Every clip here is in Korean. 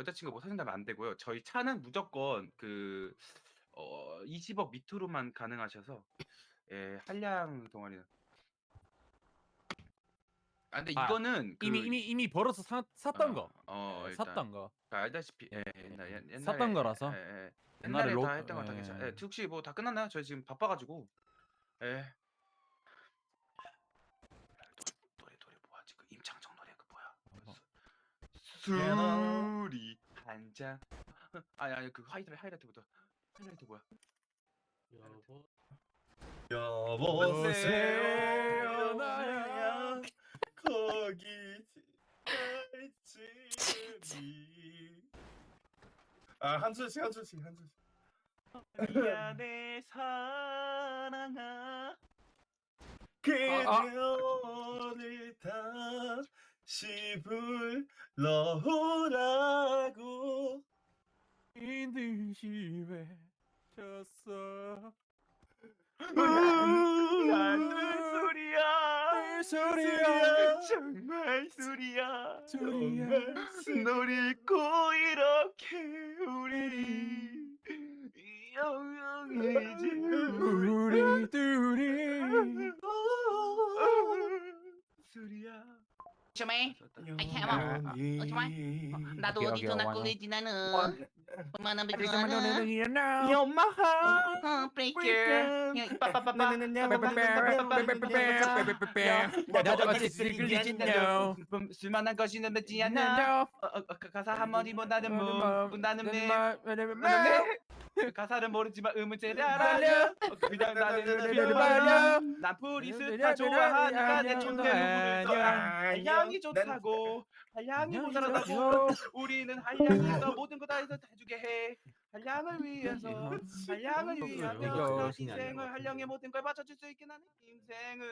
여자친구 못 사준다면 안 되고요. 저희 차는 무조건 그 어 20억 밑으로만 가능하셔서 예 한량 동아리는. 아 근데 아, 이거는 그 이미 이미 이미 벌어서 사, 샀던 어, 거. 어 예, 일단 샀던 거. 그 알다시피 예, 옛날 옛- 옛날에 샀던 거라서. 예, 예. 옛날에 옛날에 로- 다 했던 거다 괜찮아. 예. 예, 혹시 뭐 다 끝났나요? 저희 지금 바빠가지고. 예. 노래 노래 뭐야 지금 임창정 노래 그 뭐야? 어. 술이 한 잔. 아니 아니 그 하이라이트 하이라이트부터. 하이라이트 뭐야? 여보세요 나야 거기 지름이 아한 소절씩 한 소절씩 한 소절씩 미안해 사랑아. 그녀를 다시 불러오라고 인듯이 외쳤어. 나는 소리야. 소리야. 정말 소리야. 잊고 이렇게 우리 영영해지 우리 둘이 소리야. 해봐. 영원히 어, 정말? 나도 오케이, 어디서 오케이, 낳고 와요. 있지 나는 얼마나 비싸는 엄마하. 어 브레이크 나도 같이 즐기지요. 술만한 것이 넌지 않나? 어, 어, 그 가사 한 마디보다는 뭐 나는 내 그 가사를 모르지만 음은 알아. 어, 그냥 나는. 말려. 난 프리스타 좋아하니까 내더 한량이 좋다고 한량이 모자라다고 우리는 한량에서 모든 거 다 해서 해주게 해 한량을 위해서 한량을 위하여 인생을 한량의 모든 걸 맞춰줄 수 있게 나는 인생을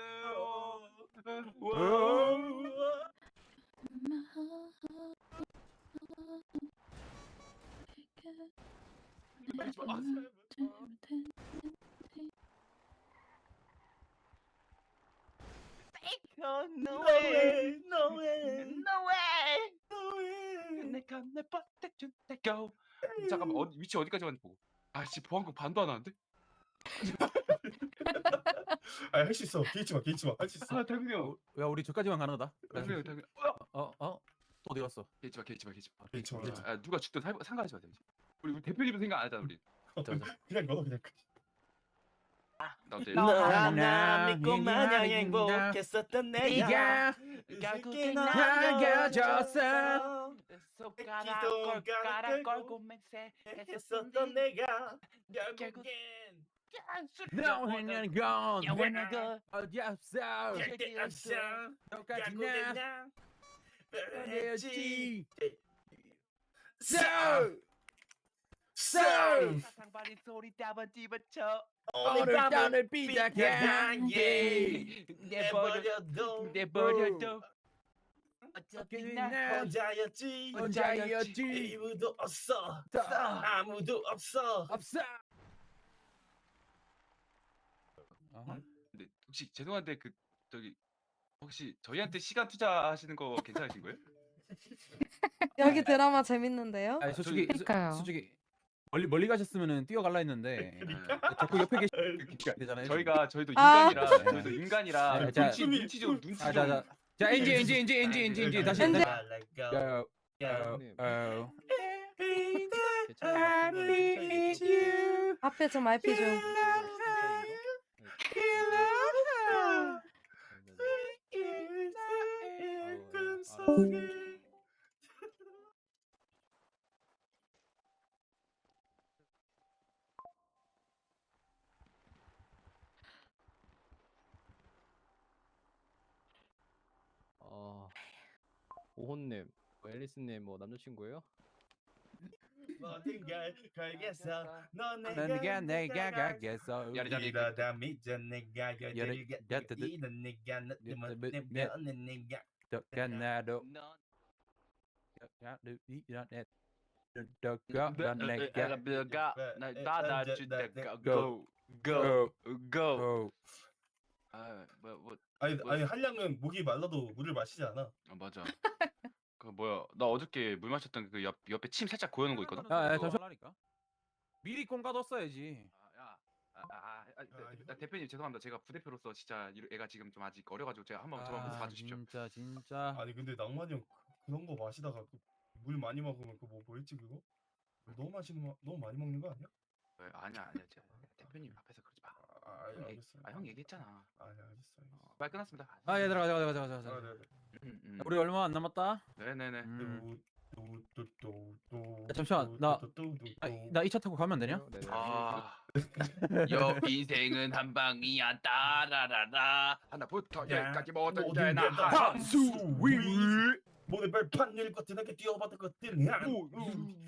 No way, no way no way. no way 내가 내 뻗대 준다고. 잠깐만 어디 위치 어디까지 왔는지 보고. 아씨 보안국 반도 안 하는데? 아 할 수 있어 개의치 마 개의치 마 할 수 있어 아 당근이 형. 야 우리 저까지만 가는 거다. 당근이 형 당근. 어 어? 또 어디 갔어? 개지마 개지마 개지마. 개의치 마 개의치 마. 아 누가 죽든 상- 상관하지 마. 당신. 우리 우리 대표님은 생각 안 하잖아 우리. 그냥 넣어 그냥 나 어때? 너 하나 믿고 마냥 행복했었던 네가 결국엔 남겨졌어. 손가락 걸가락 걸고 맹세 했었던 내가 결국- 결국엔 너는 건 영원하고 어디 없어. 절대 없어 결국엔 나나 변했지. So So 사탕발이 소리 따번 집어쳐 오늘 땅을 삐딱한 게 내버려도 내버려도 어차피 나나 혼자였지 혼자였지. 이유도 없어 더 아무도 없어 없어. 어허. 근데 혹시 죄송한데 그 저기 혹시 저희한테 시간 투자하시는 거 괜찮으신 거예요? 여기 드라마 재밌는데요? 아니 솔직히 그러니까요. 솔직히 멀리 멀리 가셨으면은 뛰어갈라 했는데 자꾸 옆에 계시 되잖아요. 저희가 저희도 아. 인간이라 네. 저희도 인간이라 아, 자, 눈치 눈치 좀 눈치 좀 아자자. 자 엔지 엔지 엔지 엔지 엔지 엔지 다시 엔지. 다시 어, 어, 어. 앞에 좀 IP 좀. 어 오혼님, 뭐 앨리스님 뭐 남자친구예요? 모든 걸 걸겠어 넌 내가 내가 가겠어. 야리자리. 이러다 믿어 내가 야리- 여자를 야, 뜨- 뜨- 이런 내가 너 야, 때문에 뜨- 내 네. 변은 내가 저가 나도 야도 이런 너가 난 내가 내가 나나 주대가 Go. go go go 고 아뭐 뭐 아니 뭐- 아니 한량은 목이 말라도 물을 마시지 않아 아, 맞아 그 뭐야 나 어저께 물 마셨던 그 옆 옆에 침 살짝 고여놓은 거 있거든. 야, 야 그거- 잠시만라니까. 미리 꽁 가뒀어야지. 아, 야, 아, 아, 아, 아, 대- 대- 대표님 죄송합니다. 제가 부대표로서 진짜 이- 애가 지금 좀 아직 어려가지고 제가 한번 저만 아, 봐주십시오. 진짜 진짜. 아니 근데 낭만이 형 그- 그런 거 마시다가 그물 많이 먹으면 그뭐 뭐였지 그거? 너무 마시는 거 너무 많이 먹는 거 아니야? 왜, 아니야 아니야 제가 대표님 앞에서 그러지 마. 아, 아형 얘기- 알겠어요. 아, 형 얘기했잖아. 아니 알겠어. 알겠어. 어, 말 끝났습니다. 아 얘들아 가자 가자 가자 가자. 아, 가자. 네, 네. 음, 음. 우리 얼마 안 남았다. 네네네. 음. 야, 잠시만, 나- 뚜뚜뚜뚜뚜. 아, 나 2차 타고 가면 안 되냐? 네네. 아, 여 인생은 한 방이야 따라라라 하나부터 야, 열까지 모든 게나 게다 한수 위 모든 발판 일 것들 내게 뛰어봤던 것들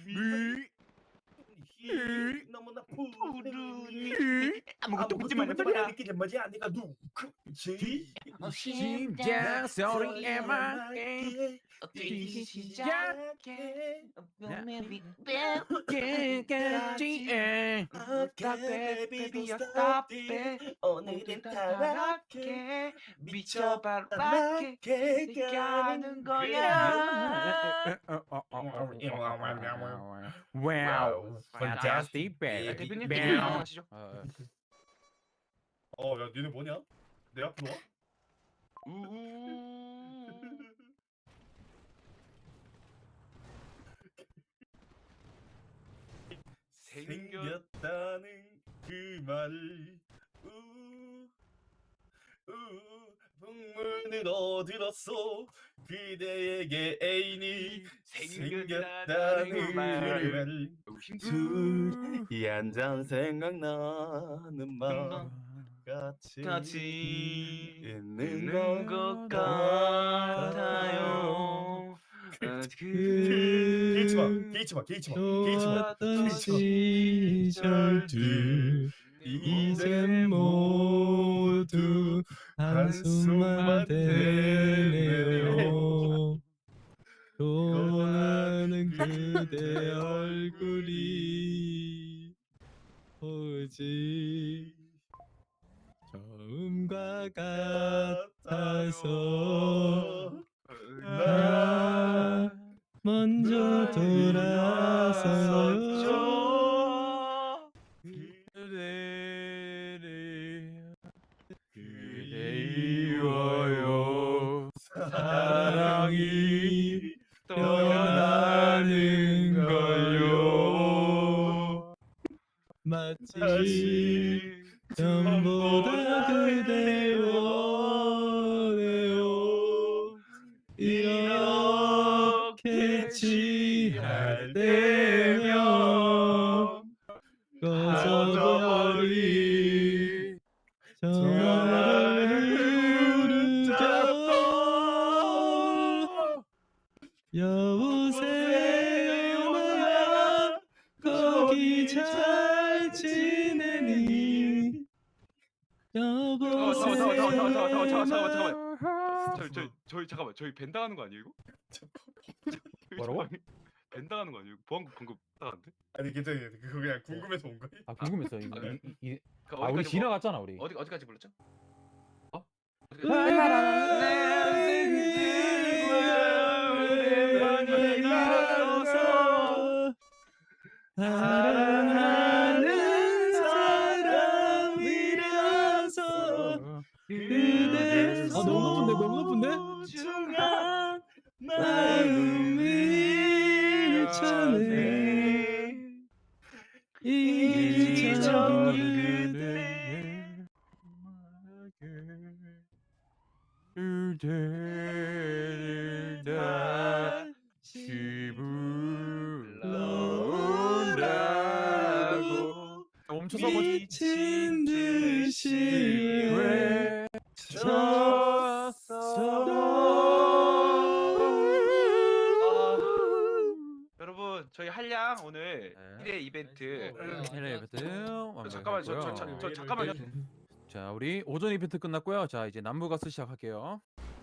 위 너무나 푸르니 아무것도 묻지 소리 말이야 느끼지 마지 내가 누구지 심장 소리에 맞게 뛰기 시작해. 끝까지 바by stop it 오늘은 타락해 미쳐바라게 가는 거야 와우 fantastic, 대표님 baby 대표님 하시죠. 어, 어야 니네 뭐냐? 내 앞으로 와? 우우 생겼 생겼다는 그 말을 우, 우, 풍문 으로 들었어 그대에게 애인이 생겼다는 그 말을. 힘. 이한잔 생각나는 마음 같이 같이 있는 것 것 같아요. 어, 게이츠 마그 게이츠 마 게이츠 마 게이츠 마. 좋았던 시절들. 모두 한숨만 되네요. 떠나는 그대 얼굴이 오지. 처음과 같아서 나 먼저 돌아서요 여보세요 나 거기 잘 지내니 어, 잠깐만, 잠깐만, 잠깐만, 잠깐만, 잠깐만, 잠깐만, 잠깐만. 여보세요 저희 저희 저희 잠깐만 저희 밴 당하는 거 아니에요 이거? 뭐라고? 밴 당하는 거 아니에요? 보안국 방금 당한데? 아니 괜찮아요 그거 그냥 궁금해서 온 거야 아 궁금했어 아, 이, 이, 그아 우리 어디까지 지나갔잖아 우리 뭐, 어디 어디까지 불렀죠? 어? 어디까지? 말 사랑하는 사람이라서 그대 아 너무 높은데 너무 높은데? 마음이 차네 잊혀진 그대 그대 여러분 저희 한량 오늘 네. 1회 이벤트. 헬레 이벤트 저, 잠깐만 저, 저, 저, 저, 잠깐만요. 자 우리 오전 이벤트 끝났고요. 자 이제 남부 가스 시작할게요